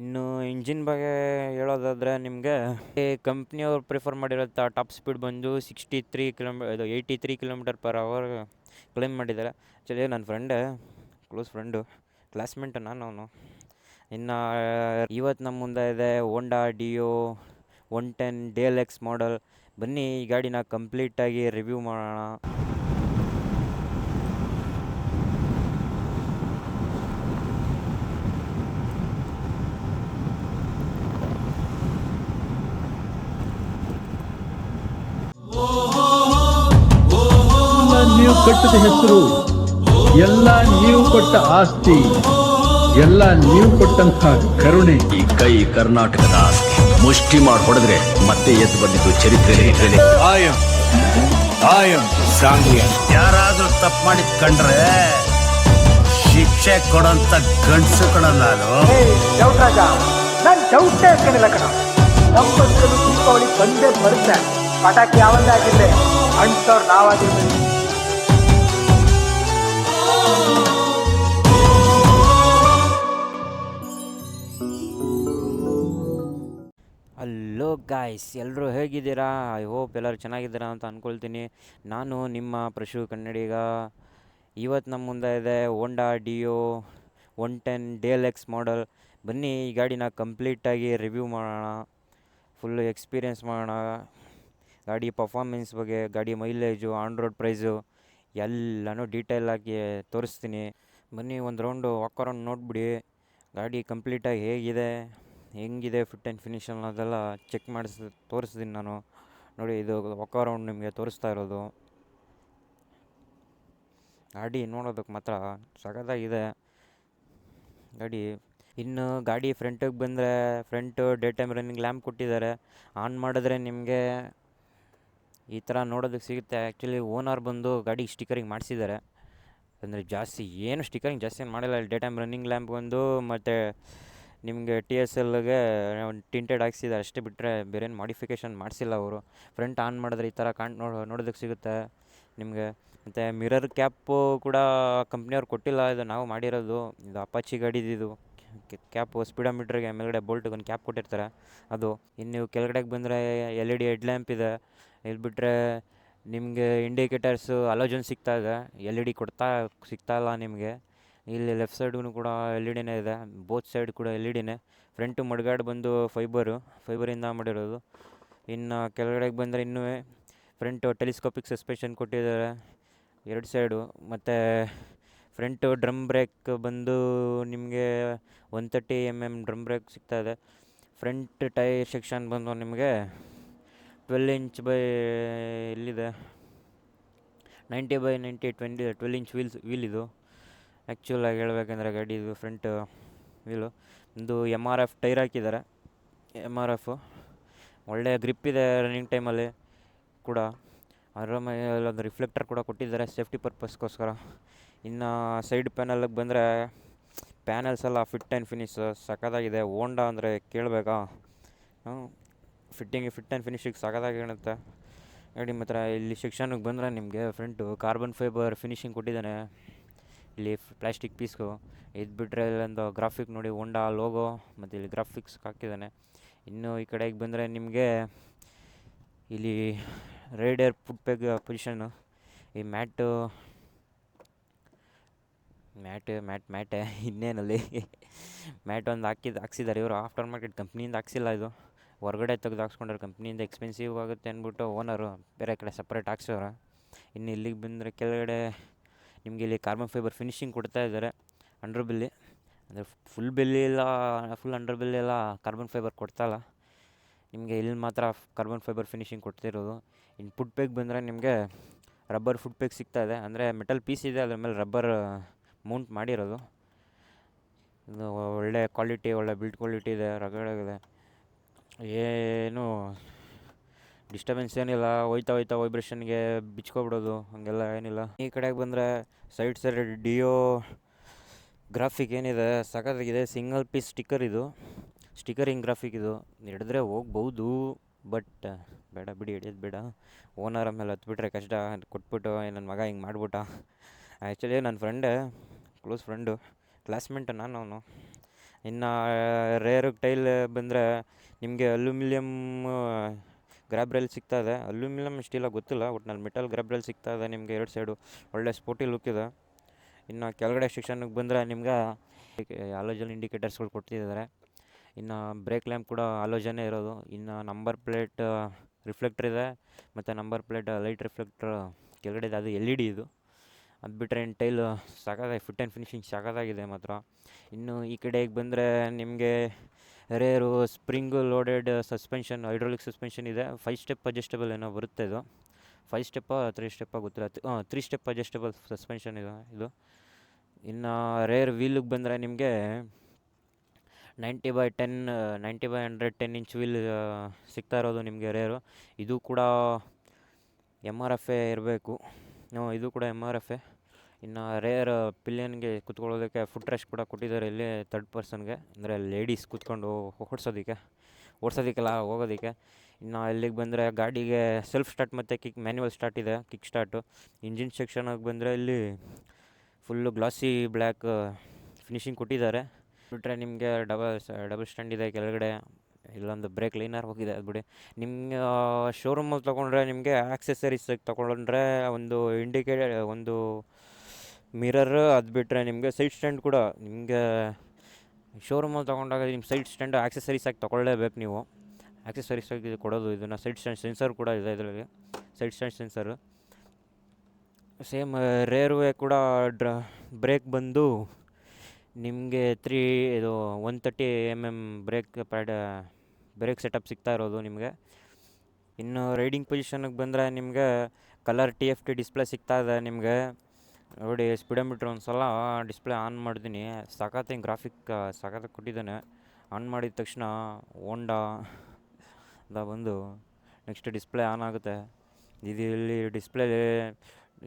ಇನ್ನು ಇಂಜಿನ್ ಬಗ್ಗೆ ಹೇಳೋದಾದರೆ ನಿಮಗೆ ಕಂಪ್ನಿಯವ್ರು ಪ್ರಿಫರ್ ಮಾಡಿರೋ ಟಾಪ್ ಸ್ಪೀಡ್ ಬಂದು ಸಿಕ್ಸ್ಟಿ ತ್ರೀ ಕಿಲೋಮೀ ಇದು eighty three kilometre per hour claim ಮಾಡಿದ್ದಾರೆ. ಆ್ಯಕ್ಚುಲಿ ನನ್ನ ಫ್ರೆಂಡೇ ಕ್ಲೋಸ್ ಫ್ರೆಂಡು ಕ್ಲಾಸ್ಮೇಟ್ ನಾನು ಅವನು. ಇನ್ನು ಇವತ್ತು ನಮ್ಮ ಮುಂದೆ ಇದೆ Honda Dio one ten D L X model ಬನ್ನಿ, ಈ ಗಾಡಿನ ಕಂಪ್ಲೀಟಾಗಿ ರಿವ್ಯೂ ಮಾಡೋಣ. ಕಟ್ಟಿದ ಹೆಸರು ಎಲ್ಲ ನೀವು ಕೊಟ್ಟ ಆಸ್ತಿ ಎಲ್ಲ ನೀವು ಕೊಟ್ಟಂತ ಕರುಣೆ. ಈ ಕೈ ಕರ್ನಾಟಕದ ಆಸ್ತಿ. ಮುಷ್ಟಿ ಮಾಡಿ ಹೊಡೆದ್ರೆ ಮತ್ತೆ ಎದ್ದು ಬಂದಿದ್ದು ಚರಿತ್ರೆ ಆಯಂ ಆಯಂ ಸಾಂಗ್ಲಿಯ ಯಾರಾದ್ರೂ ತಪ್ಪು ಮಾಡಿದ್ ಕಂಡ್ರೆ ಶಿಕ್ಷೆ ಕೊಡಂತ ಗಂಡಸು ಕಣ ನಾನು. ನಾನು ಚೌಟೇ ಹಾಕೊಂಡಿಲ್ಲ ಕಣ. ನಮ್ಮಂತೂ ದೀಪಾವಳಿ ಬಂದೇ ಬರುತ್ತೆ. ಪಟಾಕಿ ಯಾವಂದಾಗಿರ್ಲಿ ಅಂಟೋರ್ ನಾವಾಗಿರ್ಬೇಕು ಹಲೋ ಗಾಯ್ಸ್ ಎಲ್ಲರೂ ಹೇಗಿದ್ದೀರಾ? ಐ ಹೋಪ್ ಎಲ್ಲರೂ ಚೆನ್ನಾಗಿದ್ದೀರಾ ಅಂತ ಅಂದ್ಕೊಳ್ತೀನಿ ನಾನು ನಿಮ್ಮ ಪ್ರಶು ಕನ್ನಡಿಗ. ಇವತ್ತು ನಮ್ಮ ಮುಂದೆ ಇದೆ Honda Dio one ten D L X model ಬನ್ನಿ, ಈ ಗಾಡಿನ ಕಂಪ್ಲೀಟಾಗಿ ರಿವ್ಯೂ ಮಾಡೋಣ. ಫುಲ್ಲು ಎಕ್ಸ್ಪೀರಿಯೆನ್ಸ್ ಮಾಡೋಣ. ಗಾಡಿ ಪರ್ಫಾರ್ಮೆನ್ಸ್ ಬಗ್ಗೆ, ಗಾಡಿ ಮೈಲೇಜು ಆನ್ ರೋಡ್ ಪ್ರೈಸು ಎಲ್ಲನೂ ಆಗಿ ತೋರಿಸ್ತೀನಿ. ಬನ್ನಿ, ಒಂದು ರೌಂಡು ವಾಕ್ ಅರೌಂಡ್ ನೋಡಿಬಿಡಿ. ಗಾಡಿ ಕಂಪ್ಲೀಟಾಗಿ ಹೇಗಿದೆ? ಹೆಂಗಿದೆ ಫಿಟ್ ಆ್ಯಂಡ್ ಫಿನಿಶ್ ಅನ್ನೋದೆಲ್ಲ ಚೆಕ್ ಮಾಡಿಸ್, ತೋರಿಸ್ತೀನಿ ನಾನು. ನೋಡಿ, ಇದು ವಕ್ ಅರೌಂಡ್ ನಿಮಗೆ ತೋರಿಸ್ತಾ ಇರೋದು. ಗಾಡಿ ನೋಡೋದಕ್ಕೆ ಮಾತ್ರ ಸಗದಾಗಿದೆ ಗಾಡಿ ಇನ್ನು ಗಾಡಿ ಫ್ರಂಟಿಗೆ ಬಂದರೆ front, daytime running lamp ಕೊಟ್ಟಿದ್ದಾರೆ. ಆನ್ ಮಾಡಿದ್ರೆ ನಿಮಗೆ ಈ ಥರ ನೋಡೋದಕ್ಕೆ ಸಿಗುತ್ತೆ. ಆ್ಯಕ್ಚುಲಿ ಓನರ್ ಬಂದು ಗಾಡಿ ಸ್ಟಿಕರಿಂಗ್ ಮಾಡಿಸಿದ್ದಾರೆ. ಅಂದರೆ ಜಾಸ್ತಿ ಏನು ಸ್ಟಿಕರಿಂಗ್ ಜಾಸ್ತಿ ಏನು ಮಾಡಿಲ್ಲ. ಡೇ ಟೈಮ್ ರನ್ನಿಂಗ್ ಲ್ಯಾಂಪ್ ಬಂದು ಮತ್ತು ನಿಮಗೆ ಟಿ ಎಸ್ ಎಲ್ಗೆ ಟಿಂಟೆಡ್ ಹಾಕ್ಸಿದ್ದಾರೆ ಅಷ್ಟೇ ಬಿಟ್ಟರೆ ಬೇರೇನು ಮಾಡಿಫಿಕೇಶನ್ ಮಾಡಿಫಿಕೇಷನ್ ಮಾಡಿಸಿಲ್ಲ ಅವರು. ಫ್ರಂಟ್ ಆನ್ ಮಾಡಿದ್ರೆ ಈ ಥರ ಕಾಣ್, ನೋಡಿ ನೋಡೋದಕ್ಕೆ ಸಿಗುತ್ತೆ. ನಿಮಗೆ, ಮತ್ತು ಮಿರರ್ ಕ್ಯಾಪು ಕೂಡ ಕಂಪ್ನಿಯವ್ರು ಕೊಟ್ಟಿಲ್ಲ, ಇದು ನಾವು ಮಾಡಿರೋದು. ಇದು ಅಪಾಚಿ ಗಾಡಿದಿದು ಕ್ಯಾಪು ಸ್ಪೀಡೋಮೀಟ್ರಿಗೆ ಮೇಲ್ಗಡೆ ಬೋಲ್ಟಿಗೆ ಒಂದು ಕ್ಯಾಪ್ ಕೊಟ್ಟಿರ್ತಾರೆ. ಅದು ಇನ್ನು ನೀವು ಕೆಳಗಡೆಗೆ ಬಂದರೆ L E D headlamp ಇದೆ. ಇದು ಬಿಟ್ಟರೆ ನಿಮಗೆ ಇಂಡಿಕೇಟರ್ಸು ಅಲೋಜನ್ ಸಿಗ್ತಾ ಇದೆ. ಎಲ್ ಇ ಡಿ ಕೊಡ್ತಾ, ಸಿಗ್ತಾ ಇಲ್ಲ ನಿಮಗೆ. ಇಲ್ಲಿ ಲೆಫ್ಟ್ ಸೈಡ್ಗೂ ಕೂಡ ಎಲ್ ಇ ಡಿನೇ ಇದೆ. ಬೋತ್ ಸೈಡ್ ಕೂಡ ಎಲ್ ಇ ಡಿನೇ ಫ್ರಂಟು ಮಡ್ಗಾಡ್ ಬಂದು ಫೈಬರು ಫೈಬರಿಂದ ಮಾಡಿರೋದು. ಇನ್ನು ಕೆಳಗಡೆಗೆ ಬಂದರೆ ಇನ್ನೂ ಫ್ರಂಟು ಟೆಲಿಸ್ಕೋಪಿಕ್ ಸಸ್ಪೆಷನ್ ಕೊಟ್ಟಿದ್ದಾರೆ. ಎರಡು ಸೈಡು ಮತ್ತು ಫ್ರಂಟು ಡ್ರಮ್ ಬ್ರೇಕ್ ಬಂದು ನಿಮಗೆ one thirty M M drum brake ಸಿಗ್ತಾ ಇದೆ. ಫ್ರಂಟ್ ಟೈರ್ ಸೆಕ್ಷನ್ ಬಂದು ನಿಮಗೆ ಟ್ವೆಲ್ ಇಂಚ್ ಬೈ ಎಲ್ಲಿದೆ? Ninety by ninety twenty twelve inch wheels wheel ಇದು. ಆ್ಯಕ್ಚುಲಾಗಿ ಹೇಳಬೇಕಂದ್ರೆ ಗಾಡಿದು ಫ್ರಂಟ್ ವೀಲು ಒಂದು ಎಂ ಆರ್ ಎಫ್ ಟೈರ್ ಹಾಕಿದ್ದಾರೆ. ಎಂ ಆರ್ ಎಫು ಒಳ್ಳೆಯ ಗ್ರಿಪ್ ಇದೆ ರನ್ನಿಂಗ್ ಟೈಮಲ್ಲಿ ಕೂಡ. ಅದರ ಮೇಲೆ ಒಂದು ರಿಫ್ಲೆಕ್ಟರ್ ಕೂಡ ಕೊಟ್ಟಿದ್ದಾರೆ ಸೇಫ್ಟಿ ಪರ್ಪಸ್ಗೋಸ್ಕರ ಇನ್ನು ಸೈಡ್ ಪ್ಯಾನಲ್ಗೆ ಬಂದರೆ ಪ್ಯಾನಲ್ಸ್ ಎಲ್ಲ ಫಿಟ್ ಆ್ಯಂಡ್ ಫಿನಿಶ್ ಸಖತ್ತಾಗಿದೆ. ಹೋಂಡಾ ಅಂದರೆ ಕೇಳಬೇಕಾ? ಫಿಟ್ಟಿಂಗ್ ಫಿಟ್ ಆ್ಯಂಡ್ ಫಿನಿಶಿಗೆ ಸಖತ್ತಾಗಿ ಕಾಣುತ್ತೆ. ಗಾಡಿ ಮಾತ್ರ ಇಲ್ಲಿ ಶಿಕ್ಷಣಕ್ಕೆ ಬಂದರೆ ನಿಮಗೆ ಫ್ರಂಟು ಕಾರ್ಬನ್ ಫೈಬರ್ ಫಿನಿಶಿಂಗ್ ಕೊಟ್ಟಿದ್ದಾನೆ. ಇಲ್ಲಿ ಪ್ಲಾಸ್ಟಿಕ್ ಪೀಸ್ಗು ಇದು ಬಿಟ್ಟರೆ ಇಲ್ಲೊಂದು ಗ್ರಾಫಿಕ್ ನೋಡಿ ಹೋಂಡಾ ಲೋಗೋ, ಮತ್ತು ಇಲ್ಲಿ ಗ್ರಾಫಿಕ್ಸ್ ಹಾಕಿದ್ದಾನೆ. ಇನ್ನು ಈ ಕಡೆಗೆ ಬಂದರೆ ನಿಮಗೆ ಇಲ್ಲಿ ರೈಡರ್ ಫುಟ್ ಪೆಗ್ ಪೊಸಿಷನ್ನು ಈ ಮ್ಯಾಟು, ಮ್ಯಾಟ್ ಮ್ಯಾಟ್, ಮ್ಯಾಟೆ, ಇನ್ನೇನಲ್ಲಿ ಮ್ಯಾಟ್ ಒಂದು ಹಾಕಿದ್ದು ಹಾಕ್ಸಿದ್ದಾರೆ ಇವರು. ಆಫ್ಟರ್ ಮಾರ್ಕೆಟ್ ಕಂಪ್ನಿಯಿಂದ ಹಾಕ್ಸಿಲ್ಲ ಇದು. ಹೊರಗಡೆ ತೆಗೆದು ಹಾಕ್ಸ್ಕೊಂಡ್ರೆ ಕಂಪ್ನಿಯಿಂದ ಎಕ್ಸ್ಪೆನ್ಸಿವ್ ಆಗುತ್ತೆ ಅಂದ್ಬಿಟ್ಟು ಓನರು ಬೇರೆ ಕಡೆ ಸಪ್ರೇಟ್ ಹಾಕ್ಸೋರು ಇನ್ನು ಇಲ್ಲಿಗೆ ಬಂದರೆ ಕೆಳಗಡೆ ನಿಮಗೆ ಇಲ್ಲಿ ಕಾರ್ಬನ್ ಫೈಬರ್ ಫಿನಿಶಿಂಗ್ ಕೊಡ್ತಾ ಇದ್ದಾರೆ. ಅಂಡರ್ ಬಿಲ್ಲಿ ಅಂದರೆ ಫುಲ್ ಬಿಲ್ಲಿ ಎಲ್ಲ ಫುಲ್ ಅಂಡರ್ ಬಿಲ್ಲಿ ಎಲ್ಲ ಕಾರ್ಬನ್ ಫೈಬರ್ ಕೊಡ್ತಾಯಿಲ್ಲ ನಿಮಗೆ ಇಲ್ಲಿ ಮಾತ್ರ ಕಾರ್ಬನ್ ಫೈಬರ್ ಫಿನಿಶಿಂಗ್ ಕೊಡ್ತಿರೋದು. ಇನ್ನು ಫುಡ್ ಪೇಗ್ ಬಂದರೆ ನಿಮಗೆ ರಬ್ಬರ್ ಫುಡ್ ಪೇಗ್ ಸಿಗ್ತಾ ಇದೆ. ಅಂದರೆ ಮೆಟಲ್ ಪೀಸ್ ಇದೆ, ಅದ್ರ ಮೇಲೆ ರಬ್ಬರ್ ಮೌಂಟ್ ಮಾಡಿರೋದು. ಇದು ಒಳ್ಳೆ ಕ್ವಾಲಿಟಿ ಒಳ್ಳೆ ಬಿಲ್ಡ್ ಕ್ವಾಲಿಟಿ ಇದೆ ರಗಡಾಗಿದೆ ಏನು ಡಿಸ್ಟರ್ಬೆನ್ಸ್ ಏನಿಲ್ಲ, ಹೋಯ್ತಾ ಹೋಯ್ತಾ ವೈಬ್ರೇಷನ್ಗೆ ಬಿಚ್ಕೊಬಿಡೋದು, ಹಾಗೆಲ್ಲ ಏನಿಲ್ಲ. ಈ ಕಡೆಗೆ ಬಂದರೆ ಸೈಡ್ ಸೈಡ್ ಡಿಯೋ ಗ್ರಾಫಿಕ್ ಏನಿದೆ, ಸಖತ್ತಾಗಿದೆ ಸಿಂಗಲ್ ಪೀಸ್ ಸ್ಟಿಕ್ಕರ್ ಇದು. ಸ್ಟಿಕ್ಕರಿಂಗ್ ಗ್ರಾಫಿಕ್ ಇದು. ಹಿಡಿದ್ರೆ ಹೋಗ್ಬೋದು ಬಟ್ ಬೇಡ ಬಿಡಿ, ಹಿಡಿಯೋದು ಬೇಡ. ಓನರ್ ಆಮೇಲೆ ಹತ್ಬಿಟ್ರೆ ಕಷ್ಟ, ಕೊಟ್ಬಿಟ್ಟು ನನ್ನ ಮಗ ಹಿಂಗೆ ಮಾಡಿಬಿಟ್ಟ. ಆ್ಯಕ್ಚುಲಿ ನನ್ನ ಫ್ರೆಂಡೇ ಕ್ಲೋಸ್ ಫ್ರೆಂಡು ಕ್ಲಾಸ್ಮೇಟ್ ನಾನು ಅವನು. ಇನ್ನು ರೇರ್ ಟೈಲ್ ಬಂದರೆ ನಿಮಗೆ ಅಲ್ಯೂಮಿನಿಯಮ್ ಗ್ರ್ಯಾಬ್ ರೈಲ್ ಸಿಗ್ತಾ ಇದೆ. ಅಲ್ಯೂಮಿನಿಯಮ್ ಸ್ಟೀಲಾಗಿ ಗೊತ್ತಿಲ್ಲ ಒಟ್ನಲ್ಲಿ ಮೆಟಲ್ ಗ್ರ್ಯಾಬ್ ರೈಲ್ ಸಿಗ್ತಾ ಇದೆ ನಿಮಗೆ ಎರಡು ಸೈಡು ಒಳ್ಳೆ ಸ್ಪೋರ್ಟಿ ಲುಕ್ ಇದೆ. ಇನ್ನು ಕೆಳಗಡೆ ಸೆಕ್ಷನ್ಗೆ ಬಂದರೆ ನಿಮ್ಗೆ ಆಲೋಜನ್ ಇಂಡಿಕೇಟರ್ಸ್ಗಳು ಕೊಡ್ತಿದ್ದಾರೆ. ಇನ್ನು ಬ್ರೇಕ್ ಲ್ಯಾಂಪ್ ಕೂಡ ಆಲೋಜನೇ ಇರೋದು. ಇನ್ನು ನಂಬರ್ ಪ್ಲೇಟ್ ರಿಫ್ಲೆಕ್ಟರ್ ಇದೆ. ಮತ್ತು ನಂಬರ್ ಪ್ಲೇಟ್ ಲೈಟ್ ರಿಫ್ಲೆಕ್ಟರ್ ಕೆಳಗಡೆ ಅದು ಎಲ್ ಇ ಡಿ ಇದು. ಅದು ಬಿಟ್ಟರೆ ಇನ್ನು ಟೈಲ್ ಸಾಕಾಗ ಫಿಟ್ ಆ್ಯಂಡ್ ಫಿನಿಶಿಂಗ್ ಸಾಕಾಗಿದೆ ಮಾತ್ರ. ಇನ್ನು ಈ ಕಡೆಗೆ ಬಂದರೆ ನಿಮಗೆ rear spring loaded suspension, hydraulic suspension ಇದೆ. ಫೈವ್ ಸ್ಟೆಪ್ ಅಡ್ಜಸ್ಟಬಲ್ ಏನೋ ಬರುತ್ತೆ ಇದು. ಫೈವ್ ಸ್ಟೆಪ್ಪ ತ್ರೀ ಸ್ಟೆಪ್ಪ ಗೊತ್ತಿಲ್ಲ ಹಾಂ ತ್ರೀ ಸ್ಟೆಪ್ ಅಡ್ಜಸ್ಟಬಲ್ ಸಸ್ಪೆನ್ಷನ್ ಇದು ಇದು. ಇನ್ನು ರೇರ್ ವೀಲಿಗೆ ಬಂದರೆ ನಿಮಗೆ ninety by ten, ninety by hundred ten inch wheel ಸಿಗ್ತಾ ಇರೋದು ನಿಮಗೆ ರೇರು. ಇದು ಕೂಡ ಎಂ ಆರ್ ಎಫ್ ಎ ಇರಬೇಕು. ಇದು ಕೂಡ ಎಂ ಆರ್ ಎಫ್ ಎ. ಇನ್ನು ರೇರ್ ಪಿಲಿಯನ್ಗೆ ಕುತ್ಕೊಳ್ಳೋದಕ್ಕೆ ಫುಟ್ ರೆಸ್ಟ್ ಕೂಡ ಕೊಟ್ಟಿದ್ದಾರೆ ಇಲ್ಲಿ ತರ್ಡ್ ಪರ್ಸನ್ಗೆ ಅಂದರೆ ಲೇಡೀಸ್ ಕೂತ್ಕೊಂಡು ಓಡಿಸೋದಕ್ಕೆ, ಓಡಿಸೋದಕ್ಕೆಲ್ಲ ಹೋಗೋದಕ್ಕೆ. ಇನ್ನು ಇಲ್ಲಿಗೆ ಬಂದರೆ ಗಾಡಿಗೆ ಸೆಲ್ಫ್ ಸ್ಟಾರ್ಟ್ ಮತ್ತು ಕಿಕ್ ಮ್ಯಾನ್ಯುವಲ್ ಸ್ಟಾರ್ಟ್ ಇದೆ ಕಿಕ್ ಸ್ಟಾರ್ಟು ಇಂಜಿನ್ ಸೆಕ್ಷನಾಗಿ ಬಂದರೆ ಇಲ್ಲಿ ಫುಲ್ಲು ಗ್ಲಾಸಿ ಬ್ಲ್ಯಾಕ್ ಫಿನಿಶಿಂಗ್ ಕೊಟ್ಟಿದ್ದಾರೆ. ಬಿಟ್ಟರೆ ನಿಮಗೆ ಡಬಲ್ ಡಬಲ್ ಸ್ಟ್ಯಾಂಡ್ ಇದೆ ಕೆಳಗಡೆ. ಇಲ್ಲೊಂದು ಬ್ರೇಕ್ ಲೈನರ್ ಹೋಗಿದೆ ಅದು ಬಿಡಿ. ನಿಮ್ಮ ಶೋರೂಮಲ್ಲಿ ತೊಗೊಂಡ್ರೆ ನಿಮಗೆ ಆಕ್ಸೆಸರೀಸ್ ತೊಗೊಂಡ್ರೆ ಒಂದು ಇಂಡಿಕೇಟರ್ ಒಂದು ಮಿರರ್ ಅದು ಬಿಟ್ಟರೆ ನಿಮಗೆ ಸೈಡ್ ಸ್ಟ್ಯಾಂಡ್ ಕೂಡ ನಿಮಗೆ ಶೋರೂಮಲ್ಲಿ ತೊಗೊಂಡಾಗ ನಿಮ್ಮ ಸೈಡ್ ಸ್ಟ್ಯಾಂಡ್ ಆಕ್ಸೆಸರೀಸ್ ಆಗಿ ತೊಗೊಳ್ಳೇಬೇಕು ನೀವು. ಆಕ್ಸೆಸರೀಸ್ ಆಗಿ ಕೊಡೋದು, ಇದನ್ನು ಸೈಡ್ ಸ್ಟ್ಯಾಂಡ್ ಸೆನ್ಸರ್ ಕೂಡ ಇದೆ ಇದರಲ್ಲಿ. ಸೈಡ್ ಸ್ಟ್ಯಾಂಡ್ ಸೆನ್ಸರು ಸೇಮ್ ರೇರ್ವೇ ಕೂಡ ಡ್ರ ಬ್ರೇಕ್ ಬಂದು ನಿಮಗೆ ತ್ರೀ ಇದು one thirty M M brake pad brake setup ಸಿಗ್ತಾ ಇರೋದು ನಿಮಗೆ. ಇನ್ನು ರೈಡಿಂಗ್ ಪೊಸಿಷನ್ಗೆ ಬಂದರೆ ನಿಮಗೆ colour T F T display ಸಿಗ್ತಾ ಇದೆ ನಿಮಗೆ. ನೋಡಿ ಸ್ಪೀಡೋಮೀಟ್ರ್ ಒಂದು ಸಲ ಡಿಸ್ಪ್ಲೇ ಆನ್ ಮಾಡಿದ್ದೀನಿ ಸಖತ್ ಗ್ರಾಫಿಕ್ ಸಖತ್ ಕೊಟ್ಟಿದ್ದಾನೆ. ಆನ್ ಮಾಡಿದ ತಕ್ಷಣ ಹೋಂಡಾ ದ ಬಂದು ನೆಕ್ಸ್ಟ್ ಡಿಸ್ಪ್ಲೇ ಆನ್ ಆಗುತ್ತೆ. ಇದು ಇಲ್ಲಿ ಡಿಸ್ಪ್ಲೇ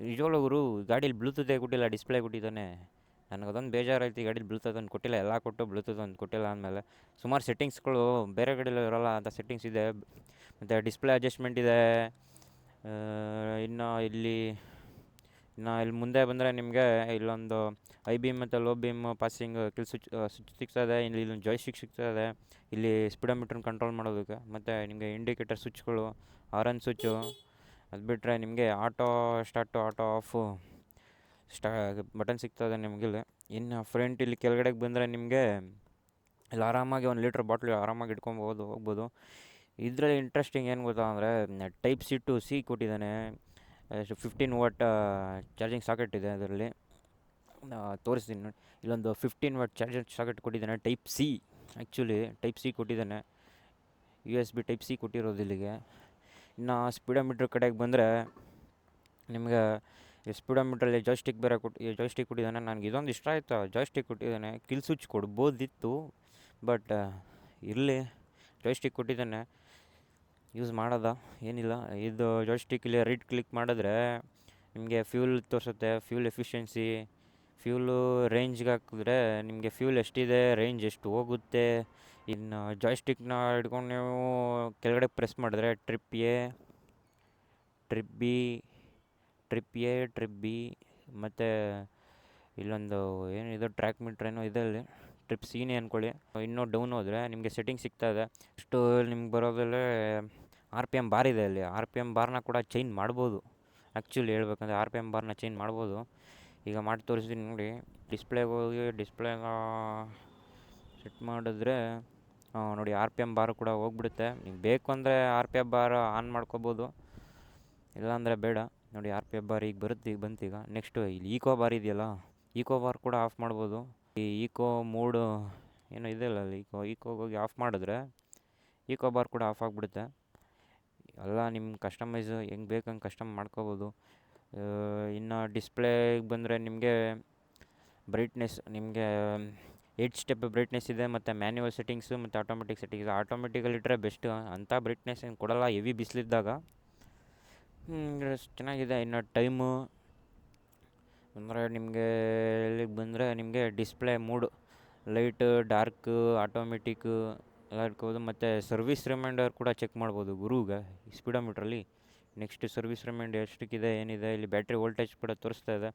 ನಿಜವಾಗ್ಲೂ ಗುರು, ಗಾಡೀಲಿ ಬ್ಲೂಟೂತೇ ಕೊಟ್ಟಿಲ್ಲ ಡಿಸ್ಪ್ಲೇ ಕೊಟ್ಟಿದ್ದಾನೆ. ನನಗೆ ಅದೊಂದು ಬೇಜಾರಾಯ್ತು ಗಾಡೀಲಿ ಬ್ಲೂಟೂತ್ ಒಂದು ಕೊಟ್ಟಿಲ್ಲ, ಎಲ್ಲ ಕೊಟ್ಟು ಬ್ಲೂಟೂತ್ ಒಂದು ಕೊಟ್ಟಿಲ್ಲ ಅಂದಮೇಲೆ. ಸುಮಾರು ಸೆಟ್ಟಿಂಗ್ಸ್ಗಳು ಬೇರೆ ಗಾಡೀಲಿ ಇರೋಲ್ಲ, ಅಂತ ಸೆಟ್ಟಿಂಗ್ಸ್ ಇದೆ. ಮತ್ತು ಡಿಸ್ಪ್ಲೇ ಅಡ್ಜಸ್ಟ್ಮೆಂಟ್ ಇದೆ. ಇನ್ನು ಇಲ್ಲಿ ಇನ್ನು ಇಲ್ಲಿ ಮುಂದೆ ಬಂದರೆ ನಿಮಗೆ ಇಲ್ಲೊಂದು ಐ ಬೀಮ್ ಮತ್ತು low beam passing kill switch switch ಸಿಗ್ತದೆ. ಇಲ್ಲಿ ಇಲ್ಲೊಂದು ಜಾಯ್ಸ್ಟಿಕ್ ಸಿಗ್ತಾ ಇದೆ ಇಲ್ಲಿ ಸ್ಪೀಡೋಮೀಟ್ರನ್ನ ಕಂಟ್ರೋಲ್ ಮಾಡೋದಕ್ಕೆ. ಮತ್ತು ನಿಮಗೆ ಇಂಡಿಕೇಟರ್ ಸ್ವಿಚ್ಗಳು ಆರನ್ ಸ್ವಿಚ್ಚು ಅದು ಬಿಟ್ಟರೆ ನಿಮಗೆ ಆಟೋ ಸ್ಟಾರ್ಟು ಆಟೋ ಆಫು ಸ್ಟಾ ಬಟನ್ ಸಿಗ್ತದೆ ನಿಮಗಿಲ್ಲಿ ಇನ್ನು ಫ್ರಂಟ್ ಇಲ್ಲಿ ಕೆಳಗಡೆಗೆ ಬಂದರೆ ನಿಮಗೆ ಇಲ್ಲಿ ಆರಾಮಾಗಿ ಒಂದು ಲೀಟ್ರ್ ಬಾಟ್ಲು ಆರಾಮಾಗಿ ಇಟ್ಕೊಬೋದು, ಹೋಗ್ಬೋದು. ಇದರಲ್ಲಿ ಇಂಟ್ರೆಸ್ಟಿಂಗ್ ಏನು ಗೊತ್ತಾ ಅಂದರೆ ಟೈಪ್ ಸಿ ಟು ಸಿ ಕೊಟ್ಟಿದ್ದಾನೆ. ಫಿಫ್ಟೀನ್ ವಾಟ್ ಚಾರ್ಜಿಂಗ್ ಸಾಕೆಟ್ ಇದೆ ಅದರಲ್ಲಿ. ತೋರಿಸ್ತೀನಿ ನೋಡಿ. ಇಲ್ಲೊಂದು ಫಿಫ್ಟೀನ್ ವಾಟ್ ಚಾರ್ಜರ್ ಸಾಕೆಟ್ ಕೊಟ್ಟಿದ್ದಾನೆ type C actually type C ಕೊಟ್ಟಿದ್ದಾನೆ. U S B type C ಕೊಟ್ಟಿರೋದು ಇಲ್ಲಿಗೆ. ಇನ್ನು ಸ್ಪೀಡೋಮೀಟ್ರ್ ಕಡೆಗೆ ಬಂದರೆ ನಿಮಗೆ ಸ್ಪೀಡೋಮೀಟ್ರಲ್ಲಿ ಜಾಯ್ಸ್ಟಿಕ್ ಬೇರೆ ಕೊಟ್ಟು ಜಾಯ್ಸ್ಟಿಕ್ ಕೊಟ್ಟಿದ್ದಾನೆ. ನನಗೆ ಇದೊಂದು ಇಷ್ಟ ಆಯಿತು. ಜಾಯ್ಸ್ಟಿಕ್ ಕೊಟ್ಟಿದ್ದಾನೆ. ಕಿಲ್ ಸ್ವಿಚ್ ಕೊಡ್ಬೋದಿತ್ತು ಬಟ್ ಇರಲಿ. ಜಾಯ್ಸ್ಟಿಕ್ ಕೊಟ್ಟಿದ್ದಾನೆ. ಯೂಸ್ ಮಾಡೋದ, ಏನಿಲ್ಲ. ಇದು ಜಾಯ್ಸ್ಟಿಕ್ಕಲ್ಲಿ ರೈಟ್ ಕ್ಲಿಕ್ ಮಾಡಿದ್ರೆ ನಿಮಗೆ ಫ್ಯೂಲ್ ತೋರಿಸುತ್ತೆ ಫ್ಯೂಲ್ ಎಫಿಷಿಯನ್ಸಿ ಫ್ಯೂಲು ರೇಂಜ್ಗೆ ಹಾಕಿದ್ರೆ ನಿಮಗೆ ಫ್ಯೂಲ್ ಎಷ್ಟಿದೆ ರೇಂಜ್ ಎಷ್ಟು ಹೋಗುತ್ತೆ. ಇನ್ನು ಜಾಯ್ಸ್ಟಿಕ್ನ ಹಿಡ್ಕೊಂಡು ನೀವು ಕೆಳಗಡೆ ಪ್ರೆಸ್ ಮಾಡಿದ್ರೆ trip A trip B trip A trip B ಮತ್ತು ಇಲ್ಲೊಂದು ಏನಿದೆ ಟ್ರ್ಯಾಕ್ ಮೀಟ್ರ್ ಏನೋ ಇದೆ ಅಲ್ಲಿ. ಟ್ರಿಪ್ ಸೀನೇ ಅಂದ್ಕೊಳ್ಳಿ ಇನ್ನೂ ಡೌನ್ ಹೋದರೆ ನಿಮಗೆ ಸೆಟ್ಟಿಂಗ್ ಸಿಗ್ತಾ ಇದೆ. ಇಷ್ಟು ನಿಮ್ಗೆ ಬರೋದಲ್ಲೇ ಆರ್ ಪಿ ಎಂ ಬಾರ್ ಇದೆ ಅಲ್ಲಿ. ಆರ್ ಪಿ ಎಂ ಬಾರ್ನ ಕೂಡ ಚೇಂಜ್ ಮಾಡ್ಬೋದು. ಆ್ಯಕ್ಚುಲಿ ಹೇಳ್ಬೇಕಂದ್ರೆ ಆರ್ ಪಿ ಎಂ ಬಾರ್ನ ಚೇಂಜ್ ಮಾಡ್ಬೋದು. ಈಗ ಮಾಡಿ ತೋರಿಸ್ತೀನಿ ನೋಡಿ. ಡಿಸ್ಪ್ಲೇಗೆ ಹೋಗಿ ಡಿಸ್ಪ್ಲೇ ಸೆಟ್ ಮಾಡಿದ್ರೆ ನೋಡಿ ಆರ್ ಪಿ ಎಂ ಬಾರ್ ಕೂಡ ಹೋಗ್ಬಿಡುತ್ತೆ. ನೀವು ಬೇಕು ಅಂದರೆ R P M bar on ಮಾಡ್ಕೋಬೋದು. ಇಲ್ಲಾಂದರೆ ಬೇಡ. ನೋಡಿ ಆರ್ ಪಿ ಎಫ್ ಬಾರ್ ಈಗ ಬರುತ್ತೆ, ಈಗ ಬಂತು ಈಗ. ನೆಕ್ಸ್ಟು ಇಲ್ಲಿ ಈಕೋ ಬಾರ್ ಇದೆಯಲ್ಲ? ಈಕೋ ಬಾರ್ ಕೂಡ ಆಫ್ ಮಾಡ್ಬೋದು. ಈ ಈಕೋ ಮೂಡು ಏನೋ ಇದೆಯಲ್ಲ ಅಲ್ಲಿ ಈಕೋ ಹೋಗಿ ಆಫ್ ಮಾಡಿದ್ರೆ ಈಕೋ ಬಾರ್ ಕೂಡ ಆಫ್ ಆಗಿಬಿಡುತ್ತೆ. ಎಲ್ಲ ನಿಮ್ಮ ಕಸ್ಟಮೈಸ್ ಹೆಂಗೆ ಬೇಕು ಹಂಗೆ ಕಸ್ಟಮ್ ಮಾಡ್ಕೋಬೋದು. ಇನ್ನು ಡಿಸ್ಪ್ಲೇಗೆ ಬಂದರೆ ನಿಮಗೆ ಬ್ರೈಟ್ನೆಸ್ ನಿಮಗೆ ಏಟ್ ಸ್ಟೆಪ್ ಬ್ರೈಟ್ನೆಸ್ ಇದೆ ಮತ್ತು ಮ್ಯಾನ್ಯುವಲ್ ಸೆಟ್ಟಿಂಗ್ಸು ಮತ್ತು ಆಟೋಮೆಟಿಕ್ ಸೆಟ್ಟಿಂಗ್ಸ್ ಆಟೋಮೆಟಿಕಲ್ಲಿ ಇಟ್ಟರೆ ಬೆಸ್ಟ್ ಅಂಥ ಬ್ರೈಟ್ನೆಸ್ ಏನು ಕೊಡೋಲ್ಲ ಹೆವಿ ಬಿಸಿಲಿದ್ದಾಗ. ಚೆನ್ನಾಗಿದೆ. ಇನ್ನು ಟೈಮು ಅಂದರೆ ನಿಮಗೆ ಇಲ್ಲಿಗೆ ಬಂದರೆ ನಿಮಗೆ display mode light dark automatic ಎಲ್ಲ ಇಟ್ಕೋಬೋದು ಮತ್ತು ಸರ್ವಿಸ್ ರಿಮೈಂಡರ್ ಕೂಡ ಚೆಕ್ ಮಾಡ್ಬೋದು ಗುರುಗೆ ಸ್ಪೀಡೋಮೀಟ್ರಲ್ಲಿ ನೆಕ್ಸ್ಟ್ ಸರ್ವಿಸ್ ರಿಮೈಂಡರ್ ಎಷ್ಟಕ್ಕಿದೆ, ಏನಿದೆ, ಇಲ್ಲಿ ಬ್ಯಾಟ್ರಿ ವೋಲ್ಟೇಜ್ ಕೂಡ ತೋರಿಸ್ತಾ ಇದೆ.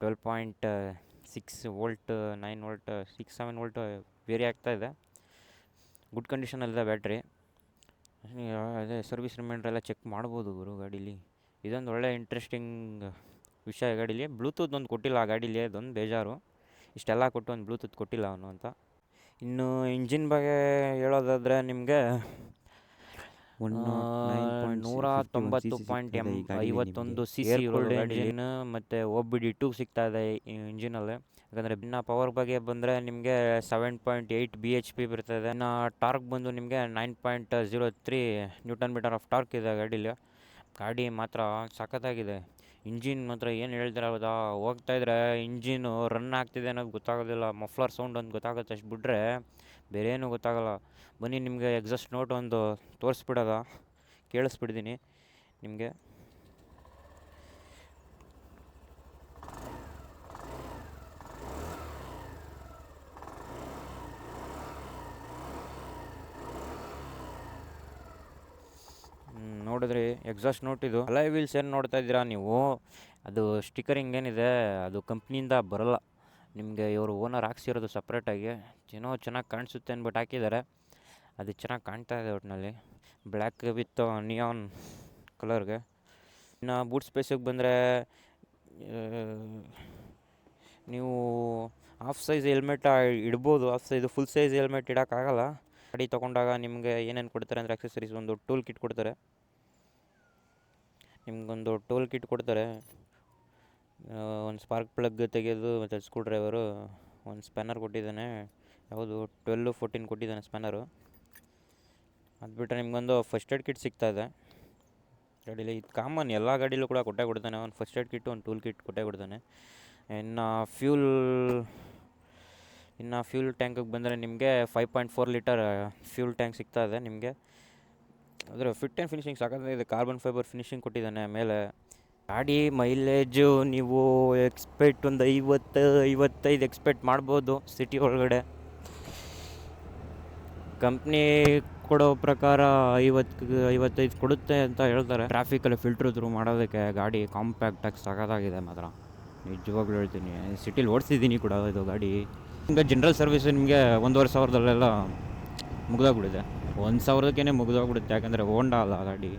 Twelve point six volt nine volt six seven volt vary ಆಗ್ತಾ ಇದೆ. ಗುಡ್ ಕಂಡೀಷನಲ್ಲಿದೆ ಬ್ಯಾಟ್ರಿ ಅದೇ ಸರ್ವಿಸ್ ರಿಮೈಂಡ್ರೆಲ್ಲ ಚೆಕ್ ಮಾಡ್ಬೋದು ಗುರು ಗಾಡೀಲಿ. ಇದೊಂದು ಒಳ್ಳೆ ಇಂಟ್ರೆಸ್ಟಿಂಗ್ ವಿಷಯ ಗಾಡೀಲಿ ಬ್ಲೂಟೂತ್ ಒಂದು ಕೊಟ್ಟಿಲ್ಲ ಆ ಗಾಡೀಲಿ ಅದೊಂದು ಬೇಜಾರು. ಇಷ್ಟೆಲ್ಲ ಕೊಟ್ಟು ಒಂದು ಬ್ಲೂಟೂತ್ ಕೊಟ್ಟಿಲ್ಲ ಅವನು ಅಂತ. ಇನ್ನು ಇಂಜಿನ್ ಬಗ್ಗೆ ಹೇಳೋದಾದರೆ ನಿಮಗೆ ನೂರ ತೊಂಬತ್ತು ಪಾಯಿಂಟ್ ಎಂ ಐವತ್ತೊಂದು ಸಿ ಸಿ ಇಂಜಿನ್ ಮತ್ತು ಒ ಬಿ ಡಿ ಟೂ ಸಿಗ್ತಾ ಇದೆ ಇಂಜಿನಲ್ಲಿ. ಯಾಕಂದರೆ ಭಿನ್ನ ಪವರ್ ಬಗ್ಗೆ ಬಂದರೆ ನಿಮಗೆ seven point eight B H P ಬರ್ತದೆ ಇನ್ನು ಟಾರ್ಕ್ ಬಂದು ನಿಮಗೆ nine point zero three newton metre of torque ಇದೆ ಗಾಡೀಲಿ. ಗಾಡಿ ಮಾತ್ರ ಸಖತ್ತಾಗಿದೆ. ಇಂಜಿನ್ ಮಾತ್ರ ಏನು ಹೇಳ್ತಾರೆ ಹೋಗ್ತಾ ಇದ್ರೆ ಇಂಜಿನು ರನ್ ಆಗ್ತಿದೆ ಅನ್ನೋದು ಗೊತ್ತಾಗೋದಿಲ್ಲ. ಮಫ್ಲರ್ ಸೌಂಡ್ ಒಂದು ಗೊತ್ತಾಗುತ್ತೆ ಅಷ್ಟು ಬಿಟ್ಟರೆ ಬೇರೆ ಏನೂ ಗೊತ್ತಾಗಲ್ಲ. ಬನ್ನಿ ನಿಮಗೆ ಎಕ್ಸಾಸ್ಟ್ ನೋಟ್ ಒಂದು ತೋರಿಸ್ಬಿಡೋದ? ಕೇಳಿಸ್ಬಿಡ್ತೀನಿ ನಿಮಗೆ. ನೋಡಿದ್ರಿ ಎಕ್ಸಾಸ್ಟ್ ನೋಟ್ ಇದು. ಅಲೈ ವೀಲ್ಸ್ ಏನು ನೋಡ್ತಾ ಇದ್ದೀರಾ ನೀವು? ಅದು ಸ್ಟಿಕರಿಂಗ್ ಏನಿದೆ ಅದು ಕಂಪ್ನಿಯಿಂದ ಬರಲ್ಲ. ನಿಮಗೆ ಇವರು ಓನರ್ ಹಾಕ್ಸಿರೋದು ಸಪ್ರೇಟಾಗಿ ಏನೋ ಚೆನ್ನಾಗಿ ಕಾಣಿಸುತ್ತೆ ಅಂದ್ಬಿಟ್ಟು ಹಾಕಿದ್ದಾರೆ. ಅದು ಚೆನ್ನಾಗಿ ಕಾಣ್ತಾ ಇದೆ ಒಟ್ಟಿನಲ್ಲಿ ಬ್ಲ್ಯಾಕ್ ವಿತ್ ನಿಯಾನ್ ಕಲರ್ಗೆ ಇನ್ನು ಬೂಟ್ ಸ್ಪೇಸಿಗೆ ಬಂದರೆ ನೀವು ಹಾಫ್ ಸೈಜ್ ಹೆಲ್ಮೆಟ್ ಇಡ್ಬೋದು. Half size full size helmet ಇಡೋಕ್ಕಾಗಲ್ಲ. ಗಾಡಿ ತೊಗೊಂಡಾಗ ನಿಮಗೆ ಏನೇನು ಕೊಡ್ತಾರೆ ಅಂದರೆ ಅಕ್ಸೆಸರೀಸ್ ಒಂದು ಟೂಲ್ ಕಿಟ್ ಕೊಡ್ತಾರೆ. ನಿಮಗೊಂದು ಟೂಲ್ ಕಿಟ್ ಕೊಡ್ತಾರೆ. ಒಂದು ಸ್ಪಾರ್ಕ್ ಪ್ಲಗ್ ತೆಗೆಯೋದು ಮತ್ತು ಸ್ಕ್ರೂ ಡ್ರೈವರು ಒಂದು ಸ್ಪ್ಯಾನರ್ ಕೊಟ್ಟಿದ್ದಾನೆ. ಯಾವುದು? ಟ್ವೆಲ್ಲು ಫೋರ್ಟೀನ್ ಕೊಟ್ಟಿದ್ದಾನೆ ಸ್ಪ್ಯಾನರು ಅದು ಬಿಟ್ಟರೆ ನಿಮಗೊಂದು ಫಸ್ಟ್ ಏಡ್ ಕಿಟ್ ಸಿಗ್ತಾ ಇದೆ. ಗಾಡೀಲಿ ಇದು ಕಾಮನ್ ಎಲ್ಲ ಗಾಡೀಲೂ ಕೂಡ ಕೊಟ್ಟೆ ಕೊಡ್ತಾನೆ. ಒಂದು ಫಸ್ಟ್ ಏಡ್ ಕಿಟ್ಟು ಒಂದು ಟೂಲ್ ಕಿಟ್ ಕೊಟ್ಟೆ ಕೊಡ್ತಾನೆ. ಇನ್ನು ಫ್ಯೂಲ್ ಇನ್ನು ಫ್ಯೂಲ್ ಟ್ಯಾಂಕಿಗೆ ಬಂದರೆ ನಿಮಗೆ five point four litre fuel tank ಸಿಗ್ತಾ ಇದೆ ನಿಮಗೆ. ಅದರ ಫಿಟ್ ಆ್ಯಂಡ್ ಫಿನಿಶಿಂಗ್ ಇದು ಕಾರ್ಬನ್ ಫೈಬರ್ ಫಿನಿಶಿಂಗ್ ಕೊಟ್ಟಿದ್ದಾನೆ ಮೇಲೆ. ಗಾಡಿ ಮೈಲೇಜು ನೀವು ಎಕ್ಸ್ಪೆಕ್ಟ್ ಒಂದು ಐವತ್ತು, ಐವತ್ತೈದು ಎಕ್ಸ್ಪೆಕ್ಟ್ ಮಾಡ್ಬೋದು ಸಿಟಿ ಒಳಗಡೆ. ಕಂಪ್ನಿ ಕೊಡೋ ಪ್ರಕಾರ ಐವತ್ತು, ಐವತ್ತೈದು ಕೊಡುತ್ತೆ ಅಂತ ಹೇಳ್ತಾರೆ. ಟ್ರಾಫಿಕಲ್ಲಿ ಫಿಲ್ಟ್ರ್ ತ್ರೂ ಮಾಡೋದಕ್ಕೆ ಗಾಡಿ ಕಾಂಪ್ಯಾಕ್ಟಾಗಿ ಸಾಕಾಗಿದೆ ಮಾತ್ರ. ನಿಜವಾಗ್ಲೂ ಹೇಳ್ತೀನಿ. ಸಿಟಿಲಿ ಓಡಿಸಿದ್ದೀನಿ ಕೂಡ ಇದು ಗಾಡಿ. ಹಿಂಗೆ ಜನರಲ್ ಸರ್ವಿಸ್ ನಿಮಗೆ ಒಂದೂವರೆ ಸಾವಿರದಲ್ಲೆಲ್ಲ ಮುಗ್ದೋಗ್ಬಿಟ್ಟಿದೆ. ಒಂದು ಸಾವಿರದಕ್ಕೇನೆ ಮುಗಿದೋಗ್ಬಿಡುತ್ತೆ, ಯಾಕಂದರೆ ಹೋಂಡಾ ಅಲ್ಲ ಗಾಡಿ.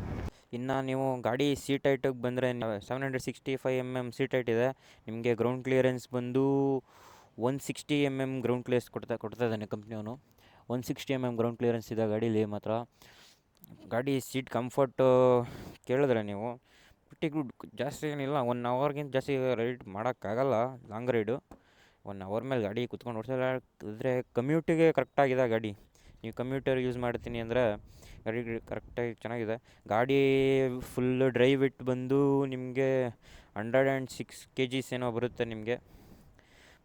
ಇನ್ನು ನೀವು ಗಾಡಿ ಸೀಟ್ ಐಟಕ್ಕೆ ಬಂದರೆ seven hundred sixty five M M seat height ಇದೆ. ನಿಮಗೆ ಗ್ರೌಂಡ್ ಕ್ಲಿಯರೆನ್ಸ್ ಬಂದು one sixty M M ground clearance ಕೊಡ್ತಾ ಕೊಡ್ತಾ ಇದ್ದಾನೆ ಕಂಪ್ನಿಯವನು one sixty M M ground clearance ಇದೆ ಗಾಡೀಲಿ ಮಾತ್ರ. ಗಾಡಿ ಸೀಟ್ ಕಂಫರ್ಟು ಕೇಳಿದ್ರೆ ನೀವು. ಗುಡ್ ಜಾಸ್ತಿ ಏನಿಲ್ಲ ಒನ್ ಅವರ್ಗಿಂತ ಜಾಸ್ತಿ ರೈಡ್ ಮಾಡೋಕ್ಕಾಗಲ್ಲ ಲಾಂಗ್ ರೈಡು ಒನ್ ಅವರ್ ಮೇಲೆ ಗಾಡಿ ಕುತ್ಕೊಂಡು ಓಡಿಸಲ್ಲ ಆದರೆ ಕಮ್ಯೂಟಿಗೆ ಕರೆಕ್ಟಾಗಿದೆ ಗಾಡಿ. ನೀವು ಕಮ್ಯೂಟರ್ ಯೂಸ್ ಮಾಡ್ತೀನಿ ಅಂದರೆ ಕರೆಕ್ಟಾಗಿ ಚೆನ್ನಾಗಿದೆ. ಗಾಡಿ ಫುಲ್ ಡ್ರೈವ್ ಇಟ್ಟು ಬಂದು ನಿಮಗೆ hundred and six K Gs ಏನೋ ಬರುತ್ತೆ ನಿಮಗೆ.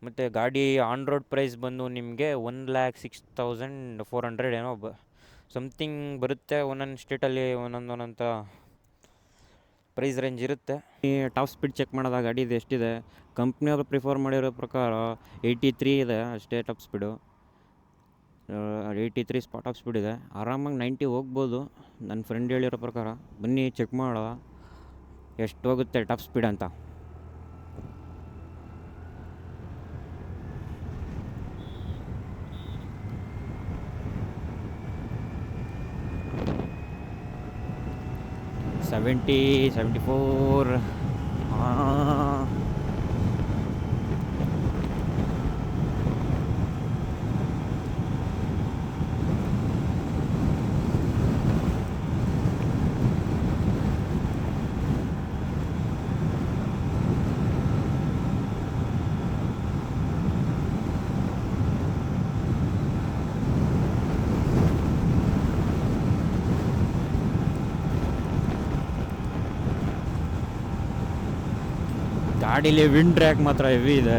ಮತ್ತು ಗಾಡಿ ಆನ್ ರೋಡ್ ಪ್ರೈಸ್ ಬಂದು ನಿಮಗೆ one lakh six thousand four hundred ಏನೋ ಬ ಸಮಥಿಂಗ್ ಬರುತ್ತೆ, ಒಂದೊಂದು ಸ್ಟೇಟಲ್ಲಿ ಒಂದೊಂದು ಒಂದೊಂಥ ಪ್ರೈಸ್ ರೇಂಜ್ ಇರುತ್ತೆ. ಈ ಟಾಪ್ ಸ್ಪೀಡ್ ಚೆಕ್ ಮಾಡೋದಾಗ ಗಾಡಿದು ಎಷ್ಟಿದೆ? ಕಂಪ್ನಿಯವರು ಪ್ರಿಫರ್ ಮಾಡಿರೋ ಪ್ರಕಾರ ಏಯ್ಟಿ ತ್ರೀ ಇದೆ ಅಷ್ಟೇ top speed eighty three spot of speed ಇದೆ ಆರಾಮಾಗಿ ನೈಂಟಿ ಹೋಗ್ಬೋದು. ನನ್ನ ಫ್ರೆಂಡ್ ಹೇಳಿರೋ ಪ್ರಕಾರ, ಬನ್ನಿ ಚೆಕ್ ಮಾಡೋ ಎಷ್ಟು ಹೋಗುತ್ತೆ ಟಾಪ್ ಸ್ಪೀಡ್ ಅಂತ. ಸೆವೆಂಟಿ ಸೆವೆಂಟಿ ಫೋರ್ ಗಾಡೀಲಿ ವಿಂಡ್ ಟ್ರ್ಯಾಕ್ ಮಾತ್ರ ಹೆವಿ ಇದೆ.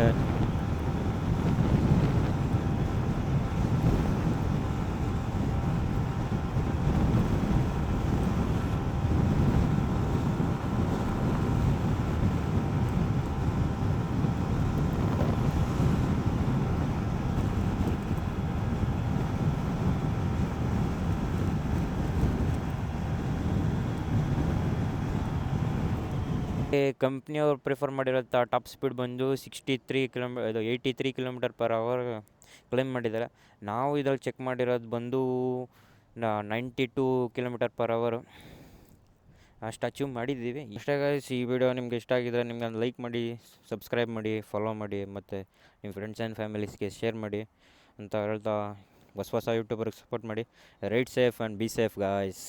ಕಂಪ್ನಿಯವ್ರು ಪ್ರಿಫರ್ ಮಾಡಿರೋ ಟಾಪ್ ಸ್ಪೀಡ್ ಬಂದು ಸಿಕ್ಸ್ಟಿ ತ್ರೀ ಕಿಲೋಮೀಟರ್ ಇದು eighty three kilometre per hour claim ಮಾಡಿದ್ದಾರೆ. ನಾವು ಇದ್ರಲ್ಲಿ ಚೆಕ್ ಮಾಡಿರೋದು ಬಂದು ನೈಂಟಿ ಟೂ ಕಿಲೋಮೀಟರ್ ಪರ್ ಅವರು ಅಷ್ಟು ಅಚೀವ್ ಮಾಡಿದ್ದೀವಿ. ಇಷ್ಟ ಗೈಸ್ ಈ ವಿಡಿಯೋ ನಿಮ್ಗೆ ಇಷ್ಟ ಆಗಿದ್ರೆ ನಿಮ್ಗೆ ಒಂದು ಲೈಕ್ ಮಾಡಿ ಸಬ್ಸ್ಕ್ರೈಬ್ ಮಾಡಿ ಫಾಲೋ ಮಾಡಿ, ಮತ್ತು ನಿಮ್ಮ ಫ್ರೆಂಡ್ಸ್ ಆ್ಯಂಡ್ ಫ್ಯಾಮಿಲೀಸ್ಗೆ ಶೇರ್ ಮಾಡಿ ಅಂತ ಹೇಳ್ತಾ ಹೊಸ ಹೊಸ ಯೂಟ್ಯೂಬರ್ಗೆ ಸಪೋರ್ಟ್ ಮಾಡಿ. Ride safe and be safe guys